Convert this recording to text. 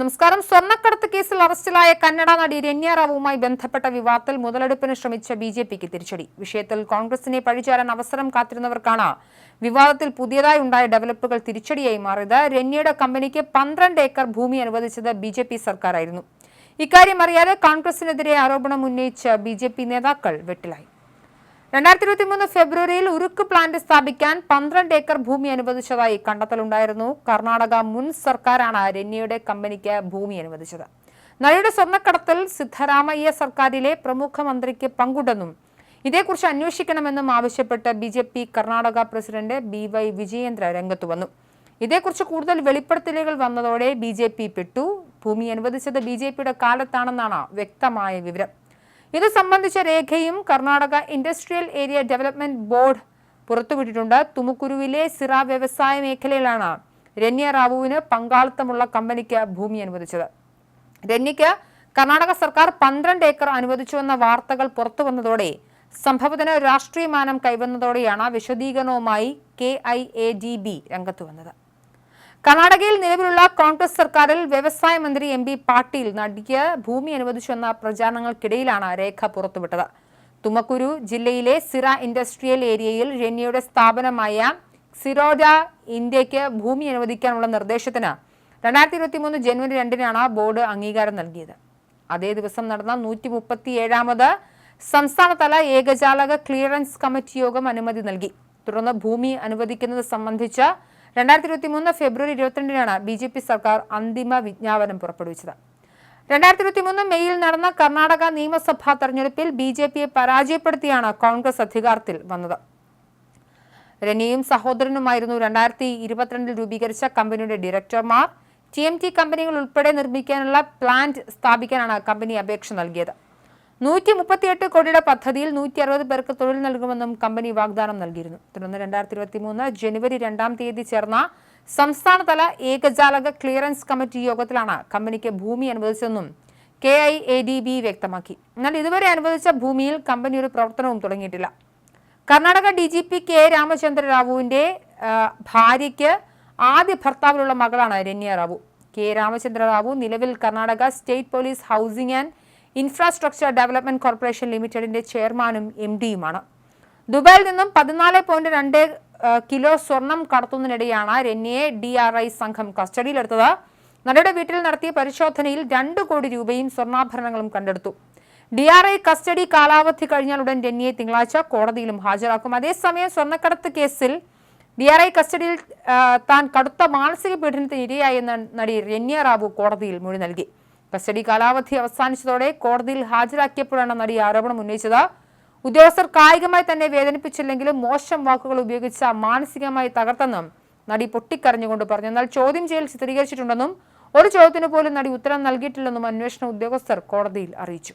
നമസ്കാരം. സ്വർണക്കടത്ത് കേസിൽ അറസ്റ്റിലായ കന്നഡ നടി രന്യ റാവുമായി ബന്ധപ്പെട്ട വിവാദത്തിൽ മുതലെടുപ്പിന് ശ്രമിച്ച ബി ജെ പിക്ക് തിരിച്ചടി. വിഷയത്തിൽ കോൺഗ്രസിനെ പഴിചാരാൻ അവസരം കാത്തിരുന്നവർക്കാണ് വിവാദത്തിൽ പുതിയതായി ഉണ്ടായ ഡെവലപ്പുകൾ തിരിച്ചടിയായി മാറിയത്. രന്യയുടെ കമ്പനിക്ക് പന്ത്രണ്ട് ഏക്കർ ഭൂമി അനുവദിച്ചത് ബി ജെ പി സർക്കാരായിരുന്നു. ഇക്കാര്യം അറിയാതെ കോൺഗ്രസിനെതിരെ ആരോപണം ഉന്നയിച്ച ബി ജെ പി നേതാക്കൾ വെട്ടിലായി. രണ്ടായിരത്തി ഇരുപത്തി മൂന്ന് ഫെബ്രുവരിയിൽ ഉരുക്ക് പ്ലാന്റ് സ്ഥാപിക്കാൻ പന്ത്രണ്ട് ഏക്കർ ഭൂമി അനുവദിച്ചതായി കണ്ടെത്തലുണ്ടായിരുന്നു. കർണാടക മുൻ സർക്കാരാണ് രന്യയുടെ കമ്പനിക്ക് ഭൂമി അനുവദിച്ചത്. നടിയുടെ സ്വർണക്കടത്തിൽ സിദ്ധരാമയ്യ സർക്കാരിലെ പ്രമുഖ മന്ത്രിക്ക് പങ്കുണ്ടെന്നും ഇതേക്കുറിച്ച് അന്വേഷിക്കണമെന്നും ആവശ്യപ്പെട്ട് B J P Karnataka president B Y Vijayendra രംഗത്തു വന്നു. ഇതേക്കുറിച്ച് കൂടുതൽ വെളിപ്പെടുത്തലുകൾ വന്നതോടെ ബി ജെ പി പെട്ടു. ഭൂമി അനുവദിച്ചത് ബി ജെ പിയുടെ കാലത്താണെന്നാണ് വ്യക്തമായ വിവരം. ഇത് സംബന്ധിച്ച രേഖയും Karnataka industrial area development board പുറത്തുവിട്ടിട്ടുണ്ട്. തുമുക്കുരുവിലെ സിറ വ്യവസായ മേഖലയിലാണ് രന്യ റാവുവിന് പങ്കാളിത്തമുള്ള കമ്പനിക്ക് ഭൂമി അനുവദിച്ചത്. രന്യയ്ക്ക് കർണാടക സർക്കാർ പന്ത്രണ്ട് ഏക്കർ അനുവദിച്ചുവെന്ന വാർത്തകൾ പുറത്തു വന്നതോടെ സംഭവത്തിന് രാഷ്ട്രീയമാനം കൈവന്നതോടെയാണ് വിശദീകരണവുമായി K I A D B രംഗത്ത് വന്നത്. കർണാടകയിൽ നിലവിലുള്ള കോൺഗ്രസ് സർക്കാരിൽ വ്യവസായ മന്ത്രി എം പി പാട്ടീൽ നടിക്ക് ഭൂമി അനുവദിച്ചുവെന്ന പ്രചാരണങ്ങൾക്കിടയിലാണ് രേഖ പുറത്തുവിട്ടത്. തുമക്കുരു ജില്ലയിലെ സിറ ഇൻഡസ്ട്രിയൽ ഏരിയയിൽ രന്യയുടെ സ്ഥാപനമായ സിറോഡ ഇന്ത്യയ്ക്ക് ഭൂമി അനുവദിക്കാനുള്ള നിർദ്ദേശത്തിന് രണ്ടായിരത്തി ഇരുപത്തി മൂന്ന് ജനുവരി രണ്ടിനാണ് ബോർഡ് അംഗീകാരം നൽകിയത്. അതേ ദിവസം നടന്ന നൂറ്റി മുപ്പത്തി ഏഴാമത് സംസ്ഥാനതല ഏകജാലക ക്ലിയറൻസ് കമ്മിറ്റി യോഗം അനുമതി നൽകി. തുടർന്ന് ഭൂമി അനുവദിക്കുന്നത് സംബന്ധിച്ച് രണ്ടായിരത്തി ഇരുപത്തി മൂന്ന് ഫെബ്രുവരി ഇരുപത്തിരണ്ടിനാണ് ബി ജെ പി സർക്കാർ അന്തിമ വിജ്ഞാപനം പുറപ്പെടുവിച്ചത്. രണ്ടായിരത്തി ഇരുപത്തി മൂന്ന് മെയ്യിൽ നടന്ന കർണാടക നിയമസഭാ തെരഞ്ഞെടുപ്പിൽ ബി ജെ പിയെ പരാജയപ്പെടുത്തിയാണ് കോൺഗ്രസ് അധികാരത്തിൽ വന്നത്. രനിയും സഹോദരനുമായിരുന്നു രണ്ടായിരത്തി ഇരുപത്തിരണ്ടിൽ രൂപീകരിച്ച കമ്പനിയുടെ ഡയറക്ടർമാർ. ടി എം ടി കമ്പനികൾ ഉൾപ്പെടെ നിർമ്മിക്കാനുള്ള പ്ലാന്റ് സ്ഥാപിക്കാനാണ് കമ്പനി അപേക്ഷ നൽകിയത്. നൂറ്റി മുപ്പത്തിയെട്ട് കോടിയുടെ പദ്ധതിയിൽ നൂറ്റി അറുപത് പേർക്ക് തൊഴിൽ നൽകുമെന്നും കമ്പനി വാഗ്ദാനം നൽകിയിരുന്നു. തുടർന്ന് രണ്ടായിരത്തി ഇരുപത്തി മൂന്ന് ജനുവരി രണ്ടാം തീയതി ചേർന്ന സംസ്ഥാനതല ഏകജാലക ക്ലിയറൻസ് കമ്മിറ്റി യോഗത്തിലാണ് കമ്പനിക്ക് ഭൂമി അനുവദിച്ചതെന്നും K I A D B വ്യക്തമാക്കി. എന്നാൽ ഇതുവരെ അനുവദിച്ച ഭൂമിയിൽ കമ്പനി ഒരു പ്രവർത്തനവും തുടങ്ങിയിട്ടില്ല. Karnataka D G P K Ramachandra റാവുവിന്റെ ഭാര്യയ്ക്ക് ആദ്യ ഭർത്താവിലുള്ള മകളാണ് രന്യ റാവു. കെ രാമചന്ദ്ര റാവു നിലവിൽ Karnataka state police housing and infrastructure development corporation ലിമിറ്റഡിന്റെ ചെയർമാനും എം ഡിയുമാണ് ദുബായിൽ നിന്നും പതിനാല് പോയിന്റ് രണ്ട് കിലോ സ്വർണം കടത്തുന്നതിനിടെയാണ് രന്യയെ ഡി ആർ ഐ സംഘം കസ്റ്റഡിയിലെടുത്തത്. നടിയുടെ വീട്ടിൽ നടത്തിയ പരിശോധനയിൽ രണ്ട് കോടി രൂപയും സ്വർണാഭരണങ്ങളും കണ്ടെടുത്തു. ഡി ആർ ഐ കസ്റ്റഡി കാലാവധി കഴിഞ്ഞാൽ ഉടൻ രന്യയെ തിങ്കളാഴ്ച കോടതിയിലും ഹാജരാക്കും. അതേസമയം സ്വർണക്കടത്ത് കേസിൽ ഡി ആർ ഐ കസ്റ്റഡിയിൽ താൻ കടുത്ത മാനസിക പീഡനത്തിന് ഇരയായെന്ന് നടി രന്യ റാവു കോടതിയിൽ മൊഴി നൽകി. കസ്റ്റഡി കാലാവധി അവസാനിച്ചതോടെ കോടതിയിൽ ഹാജരാക്കിയപ്പോഴാണ് നടി ആരോപണം ഉന്നയിച്ചത്. ഉദ്യോഗസ്ഥർ കായികമായി തന്നെ വേദനിപ്പിച്ചില്ലെങ്കിലും മോശം വാക്കുകൾ ഉപയോഗിച്ച മാനസികമായി തകർത്തെന്നും നടി പൊട്ടിക്കരഞ്ഞുകൊണ്ട് പറഞ്ഞു. എന്നാൽ ചോദ്യം ചെയ്യൽ ചിത്രീകരിച്ചിട്ടുണ്ടെന്നും ഒരു ചോദ്യത്തിന് പോലും നടി ഉത്തരം നൽകിയിട്ടില്ലെന്നും അന്വേഷണ ഉദ്യോഗസ്ഥർ കോടതിയിൽ അറിയിച്ചു.